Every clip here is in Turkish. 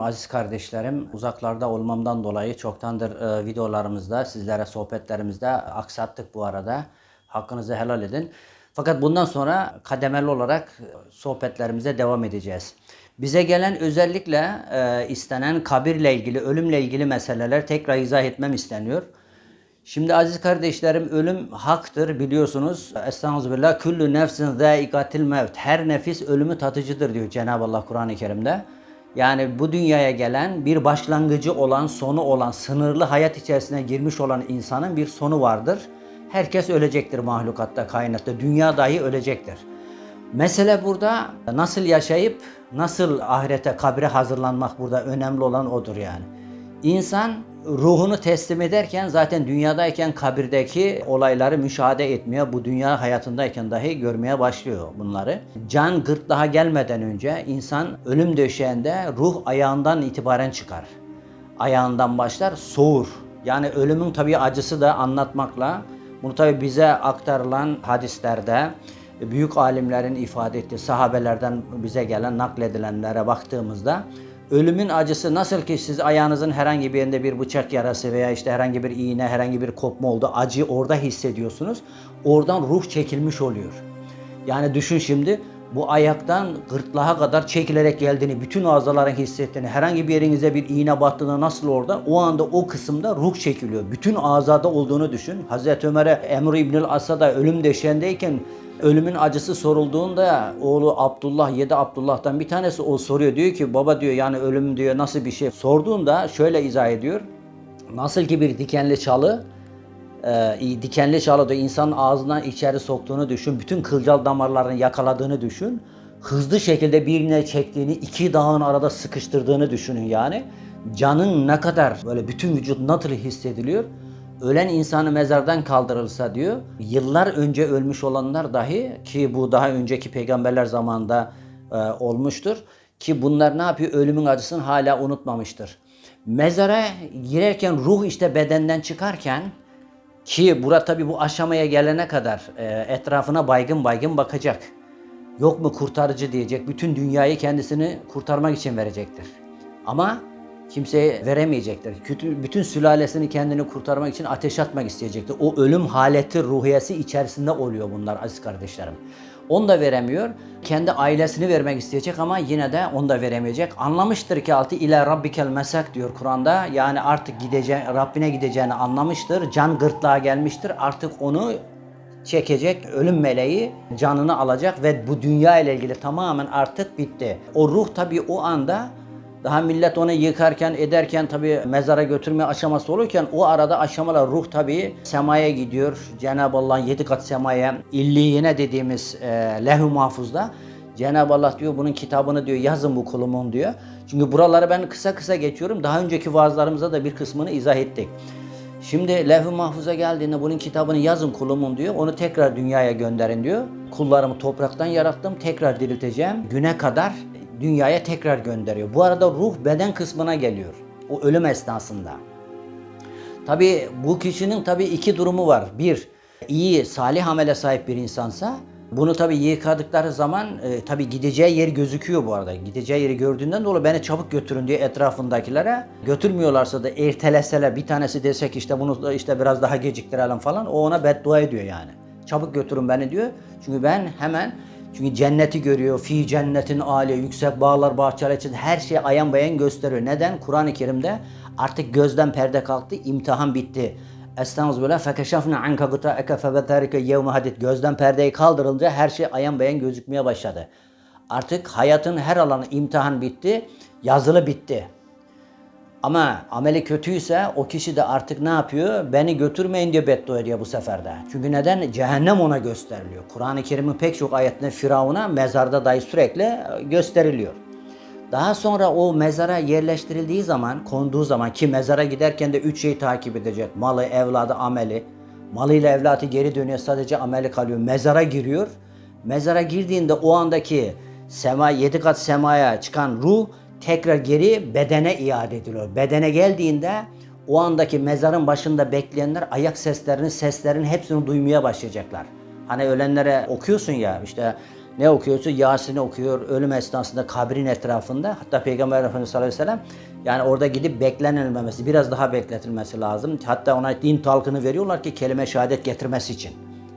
Aziz kardeşlerim, uzaklarda olmamdan dolayı çoktandır e, videolarımızda, sizlere sohbetlerimizde aksattık bu arada. Hakkınızı helal edin. Fakat bundan sonra kademeli olarak e, sohbetlerimize devam edeceğiz. Bize gelen özellikle e, istenen kabirle ilgili, ölümle ilgili meseleler tekrar izah etmem isteniyor. Şimdi aziz kardeşlerim ölüm haktır biliyorsunuz. Estağfirullah. Kullu nefsin zâikatil mevt. Her nefis ölümü tatıcıdır diyor Cenab-ı Allah Kur'an-ı Kerim'de. Yani bu dünyaya gelen bir başlangıcı olan, sonu olan, sınırlı hayat içerisine girmiş olan insanın bir sonu vardır. Herkes ölecektir mahlukatta, kainatta. Dünya dahi ölecektir. Mesele burada nasıl yaşayıp nasıl ahirete, kabre hazırlanmak burada önemli olan odur yani. İnsan ruhunu teslim ederken zaten dünyadayken kabirdeki olayları müşahede etmeye, bu dünya hayatındayken dahi görmeye başlıyor bunları. Can gırtlağa gelmeden önce insan ölüm döşeğinde ruh ayağından itibaren çıkar. Ayağından başlar, soğur. Yani ölümün tabii acısı da anlatmakla, bunu tabii bize aktarılan hadislerde, büyük alimlerin ifade ettiği sahabelerden bize gelen nakledilenlere baktığımızda ölümün acısı nasıl ki siz ayağınızın herhangi bir yerinde bir bıçak yarası veya işte herhangi bir iğne, herhangi bir kopma oldu, acıyı orada hissediyorsunuz. Oradan ruh çekilmiş oluyor. Yani düşün şimdi bu ayaktan gırtlağa kadar çekilerek geldiğini, bütün azaların hissettiğini, herhangi bir yerinize bir iğne battığında nasıl orada o anda o kısımda ruh çekiliyor. Bütün azada olduğunu düşün. Hazreti Ömer'e Emr İbnül As'a da ölüm döşeğindeyken ölümün acısı sorulduğunda oğlu Abdullah, yedi Abdullah'tan bir tanesi o soruyor. Diyor ki baba diyor yani ölüm diyor nasıl bir şey? Sorduğunda şöyle izah ediyor. Nasıl ki bir dikenli çalı e, dikenli çalıda insanın ağzından içeri soktuğunu düşün. Bütün kılcal damarlarını yakaladığını düşün. Hızlı şekilde birine çektiğini, iki dağın arada sıkıştırdığını düşünün yani. Canın ne kadar böyle bütün vücut nasıl hissediliyor? Ölen insanı mezardan kaldırılsa diyor, yıllar önce ölmüş olanlar dahi ki bu daha önceki peygamberler zamanında e, olmuştur ki bunlar ne yapıyor? Ölümün acısını hala unutmamıştır. Mezara girerken ruh işte bedenden çıkarken ki burada tabi bu aşamaya gelene kadar e, etrafına baygın baygın bakacak. Yok mu kurtarıcı diyecek. Bütün dünyayı kendisini kurtarmak için verecektir. Ama kimseye veremeyecektir. Bütün, sülalesini kendini kurtarmak için ateş atmak isteyecektir. O ölüm haleti ruhiyesi içerisinde oluyor bunlar aziz kardeşlerim. Onu da veremiyor. Kendi ailesini vermek isteyecek ama yine de onu da veremeyecek. Anlamıştır ki altı ile rabbikel mesak diyor Kur'an'da. Yani artık gideceği, Rabbine gideceğini anlamıştır. Can gırtlağa gelmiştir. Artık onu çekecek ölüm meleği canını alacak ve bu dünya ile ilgili tamamen artık bitti. O ruh tabii o anda daha millet onu yıkarken ederken tabi mezara götürme aşaması olurken o arada aşamalar ruh tabi semaya gidiyor. Cenab-ı Allah'ın yedi kat semaya illiyine dediğimiz e, lehü mahfuzda Cenab-ı Allah diyor bunun kitabını diyor yazın bu kulumun diyor. Çünkü buraları ben kısa kısa geçiyorum. Daha önceki vaazlarımızda da bir kısmını izah ettik. Şimdi levh-i mahfuza geldiğinde bunun kitabını yazın kulumun diyor. Onu tekrar dünyaya gönderin diyor. Kullarımı topraktan yarattım. Tekrar dirilteceğim. Güne kadar dünyaya tekrar gönderiyor. Bu arada ruh beden kısmına geliyor. O ölüm esnasında. Tabi bu kişinin tabi iki durumu var. Bir, iyi, salih amele sahip bir insansa bunu tabi yıkadıkları zaman e, tabi gideceği yer gözüküyor bu arada. Gideceği yeri gördüğünden dolayı beni çabuk götürün diye etrafındakilere götürmüyorlarsa da erteleseler bir tanesi desek işte bunu işte biraz daha geciktirelim falan o ona beddua ediyor yani. Çabuk götürün beni diyor. Çünkü ben hemen çünkü cenneti görüyor. Fi cennetin âli, yüksek bağlar, bahçeler için her şey ayan bayan gösteriyor. Neden? Kur'an-ı Kerim'de artık gözden perde kalktı, imtihan bitti. Estağfirullah fekeşafna anka gıta'eke febetarike yevme hadid. Gözden perdeyi kaldırılınca her şey ayan bayan gözükmeye başladı. Artık hayatın her alanı imtihan bitti, yazılı bitti. Ama ameli kötüyse o kişi de artık ne yapıyor? Beni götürmeyin diye beddua ediyor bu seferde. Çünkü neden? Cehennem ona gösteriliyor. Kur'an-ı Kerim'in pek çok ayetinde Firavun'a mezarda dahi sürekli gösteriliyor. Daha sonra o mezara yerleştirildiği zaman, konduğu zaman ki mezara giderken de üç şeyi takip edecek. Malı, evladı, ameli. Malıyla evladı geri dönüyor sadece ameli kalıyor. Mezara giriyor. Mezara girdiğinde o andaki sema, yedi kat semaya çıkan ruh tekrar geri bedene iade ediliyor. Bedene geldiğinde o andaki mezarın başında bekleyenler ayak seslerini, seslerin hepsini duymaya başlayacaklar. Hani ölenlere okuyorsun ya işte ne okuyorsa Yasin'i okuyor ölüm esnasında kabrin etrafında. Hatta Peygamber Efendimiz sallallahu aleyhi ve sellem yani orada gidip beklenilmemesi, biraz daha bekletilmesi lazım. Hatta ona din talkını veriyorlar ki kelime şehadet getirmesi için.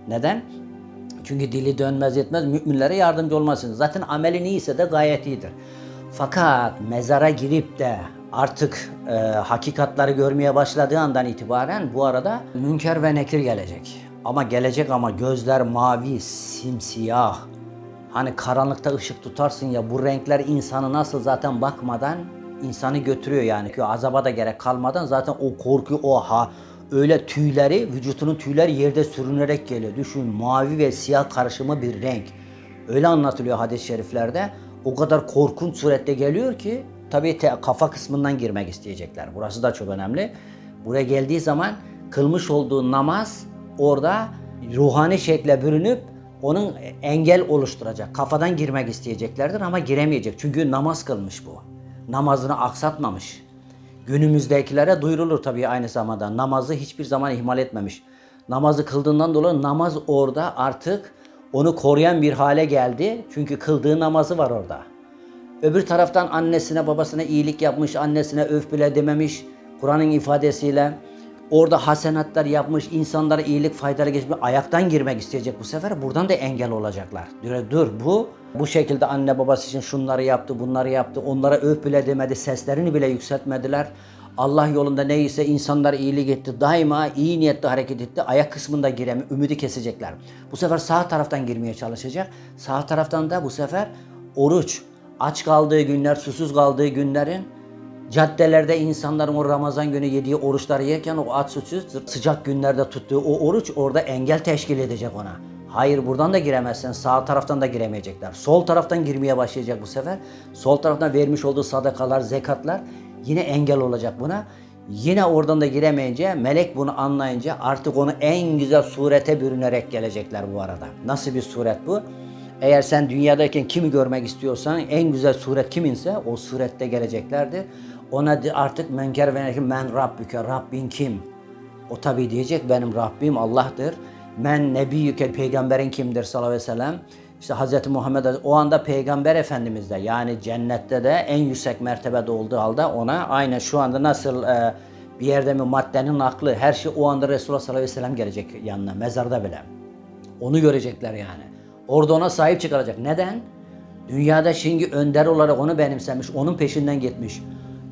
Neden? Çünkü dili dönmez etmez müminlere yardımcı olmasın. Zaten amelin iyiyse de gayet iyidir. Fakat mezara girip de artık e, hakikatları görmeye başladığı andan itibaren bu arada münker ve nekir gelecek. Ama gelecek ama gözler mavi, simsiyah. Hani karanlıkta ışık tutarsın ya bu renkler insanı nasıl zaten bakmadan insanı götürüyor yani. Ki azaba da gerek kalmadan zaten o korku o ha öyle tüyleri vücutunun tüyleri yerde sürünerek geliyor. Düşün mavi ve siyah karışımı bir renk. Öyle anlatılıyor hadis-i şeriflerde. O kadar korkunç surette geliyor ki tabii te- kafa kısmından girmek isteyecekler. Burası da çok önemli. Buraya geldiği zaman kılmış olduğu namaz orada ruhani şekle bürünüp onun engel oluşturacak. Kafadan girmek isteyeceklerdir ama giremeyecek. Çünkü namaz kılmış bu. Namazını aksatmamış. Günümüzdekilere duyurulur tabii aynı zamanda. Namazı hiçbir zaman ihmal etmemiş. Namazı kıldığından dolayı namaz orada artık onu koruyan bir hale geldi. Çünkü kıldığı namazı var orada. Öbür taraftan annesine babasına iyilik yapmış, annesine öf bile dememiş. Kur'an'ın ifadesiyle orada hasenatlar yapmış, insanlara iyilik faydalı geçmiş. Ayaktan girmek isteyecek bu sefer. Buradan da engel olacaklar. Diyor, dur bu bu şekilde anne babası için şunları yaptı, bunları yaptı. Onlara öf bile demedi, seslerini bile yükseltmediler. Allah yolunda neyse insanlar iyilik etti. Daima iyi niyetle hareket etti. Ayak kısmında giremi, ümidi kesecekler. Bu sefer sağ taraftan girmeye çalışacak. Sağ taraftan da bu sefer oruç, aç kaldığı günler, susuz kaldığı günlerin caddelerde insanların o Ramazan günü yediği oruçları yerken o aç susuz sıcak günlerde tuttuğu o oruç orada engel teşkil edecek ona. Hayır buradan da giremezsin. Sağ taraftan da giremeyecekler. Sol taraftan girmeye başlayacak bu sefer. Sol taraftan vermiş olduğu sadakalar, zekatlar yine engel olacak buna. Yine oradan da giremeyince melek bunu anlayınca artık onu en güzel surete bürünerek gelecekler bu arada. Nasıl bir suret bu? Eğer sen dünyadayken kimi görmek istiyorsan en güzel suret kiminse o surette geleceklerdir. Ona artık menker ve nekir, men Rabbüke, Rabbin kim? O tabi diyecek benim Rabbim Allah'tır. Men nebiyyüke peygamberin kimdir sallallahu aleyhi ve sellem. İşte Hz. Muhammed o anda peygamber efendimizde yani cennette de en yüksek mertebede olduğu halde ona aynı şu anda nasıl e, bir yerde mi maddenin aklı her şey o anda Resulullah sallallahu aleyhi ve sellem gelecek yanına mezarda bile. Onu görecekler yani. Orada ona sahip çıkaracak. Neden? Dünyada şimdi önder olarak onu benimsemiş, onun peşinden gitmiş.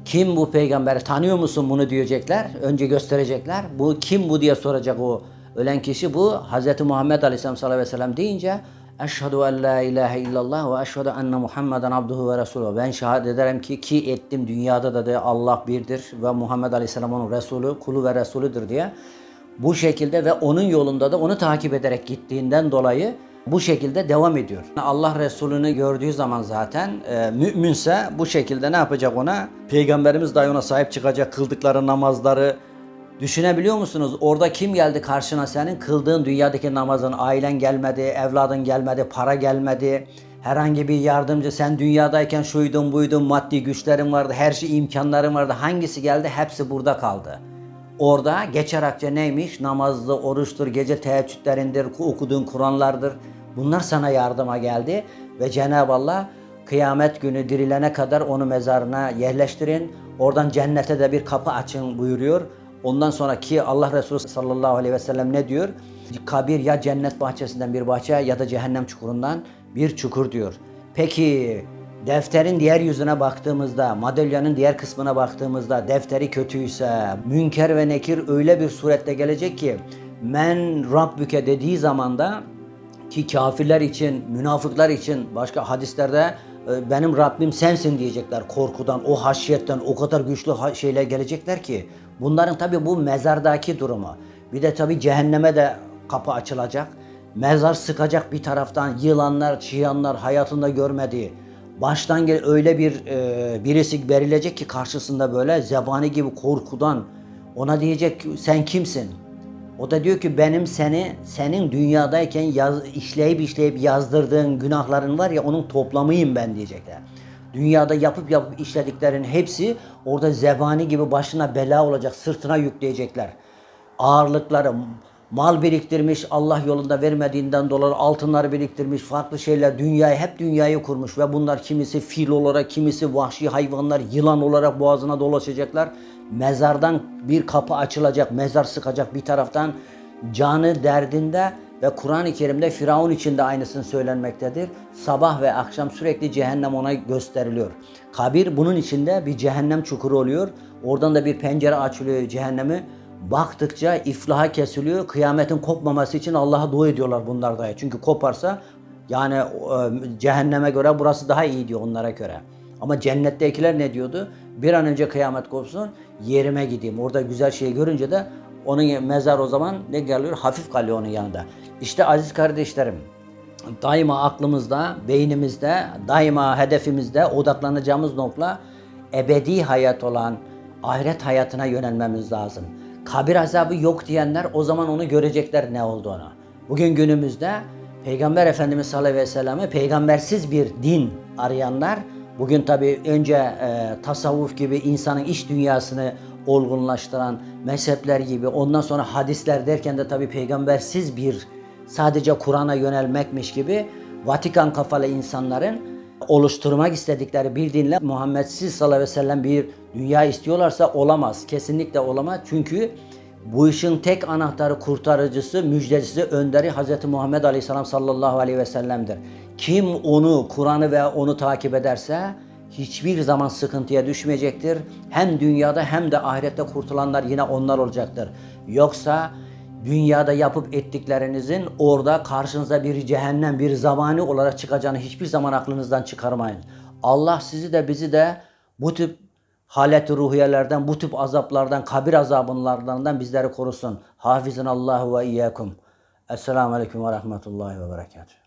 Kim bu peygamberi tanıyor musun bunu diyecekler. Önce gösterecekler. Bu kim bu diye soracak o ölen kişi bu. Hz. Muhammed Aleyhisselam sallallahu aleyhi ve sellem deyince Eşhedü en la ilahe illallah ve eşhedü enne Muhammeden abduhu ve resulü. Ben şehadet ederim ki ki ettim dünyada da de Allah birdir ve Muhammed Aleyhisselam onun Resulü, kulu ve Resulüdür diye. Bu şekilde ve onun yolunda da onu takip ederek gittiğinden dolayı bu şekilde devam ediyor. Allah Resulü'nü gördüğü zaman zaten e, müminse bu şekilde ne yapacak ona? Peygamberimiz dahi ona sahip çıkacak kıldıkları namazları, Düşünebiliyor musunuz? Orada kim geldi karşına senin? Kıldığın dünyadaki namazın, ailen gelmedi, evladın gelmedi, para gelmedi. Herhangi bir yardımcı, sen dünyadayken şuydun buydun, maddi güçlerin vardı, her şey imkanların vardı. Hangisi geldi? Hepsi burada kaldı. Orada geçer akçe neymiş? Namazlı, oruçtur, gece teheccüdlerindir, okuduğun Kur'anlardır. Bunlar sana yardıma geldi ve Cenab-ı Allah kıyamet günü dirilene kadar onu mezarına yerleştirin. Oradan cennete de bir kapı açın buyuruyor. Ondan sonra ki Allah Resulü sallallahu aleyhi ve sellem ne diyor? Kabir ya cennet bahçesinden bir bahçe ya da cehennem çukurundan bir çukur diyor. Peki defterin diğer yüzüne baktığımızda, madalyanın diğer kısmına baktığımızda defteri kötüyse, münker ve nekir öyle bir surette gelecek ki men Rabbüke dediği zaman da ki kafirler için, münafıklar için başka hadislerde e, benim Rabbim sensin diyecekler korkudan, o haşiyetten o kadar güçlü şeyler gelecekler ki bunların tabi bu mezardaki durumu. Bir de tabi cehenneme de kapı açılacak. Mezar sıkacak bir taraftan yılanlar, çıyanlar hayatında görmediği. Baştan gel öyle bir e, birisi verilecek ki karşısında böyle zebani gibi korkudan ona diyecek sen kimsin? O da diyor ki benim seni senin dünyadayken yaz, işleyip işleyip yazdırdığın günahların var ya onun toplamıyım ben diyecekler. Dünyada yapıp yapıp işlediklerin hepsi orada zebani gibi başına bela olacak, sırtına yükleyecekler. Ağırlıkları, mal biriktirmiş, Allah yolunda vermediğinden dolayı altınları biriktirmiş, farklı şeyler, dünyayı, hep dünyayı kurmuş ve bunlar kimisi fil olarak, kimisi vahşi hayvanlar, yılan olarak boğazına dolaşacaklar. Mezardan bir kapı açılacak, mezar sıkacak bir taraftan canı derdinde ve Kur'an-ı Kerim'de Firavun için de aynısını söylenmektedir. Sabah ve akşam sürekli cehennem ona gösteriliyor. Kabir bunun içinde bir cehennem çukuru oluyor. Oradan da bir pencere açılıyor cehennemi. Baktıkça iflaha kesiliyor. Kıyametin kopmaması için Allah'a dua ediyorlar bunlar da. Çünkü koparsa yani e, cehenneme göre burası daha iyi diyor onlara göre. Ama cennettekiler ne diyordu? Bir an önce kıyamet kopsun, yerime gideyim. Orada güzel şey görünce de onun mezar o zaman ne geliyor? Hafif kalıyor onun yanında. İşte aziz kardeşlerim, daima aklımızda, beynimizde, daima hedefimizde odaklanacağımız nokta ebedi hayat olan ahiret hayatına yönelmemiz lazım. Kabir azabı yok diyenler o zaman onu görecekler ne olduğunu. Bugün günümüzde Peygamber Efendimiz sallallahu aleyhi ve selleme peygambersiz bir din arayanlar bugün tabi önce e, tasavvuf gibi insanın iç dünyasını olgunlaştıran mezhepler gibi ondan sonra hadisler derken de tabi peygambersiz bir sadece Kur'an'a yönelmekmiş gibi Vatikan kafalı insanların oluşturmak istedikleri bir dinle Muhammedsiz sallallahu aleyhi ve sellem bir dünya istiyorlarsa olamaz. Kesinlikle olamaz. Çünkü bu işin tek anahtarı, kurtarıcısı, müjdecisi, önderi Hz. Muhammed Aleyhisselam sallallahu aleyhi ve sellem'dir. Kim onu, Kur'an'ı ve onu takip ederse hiçbir zaman sıkıntıya düşmeyecektir. Hem dünyada hem de ahirette kurtulanlar yine onlar olacaktır. Yoksa dünyada yapıp ettiklerinizin orada karşınıza bir cehennem, bir zamani olarak çıkacağını hiçbir zaman aklınızdan çıkarmayın. Allah sizi de bizi de bu tip halet ruhiyelerden, bu tip azaplardan, kabir azabınlardan bizleri korusun. Hafizin Allahu ve iyyakum. Esselamu Aleyküm ve Rahmetullahi ve Berekatuhu.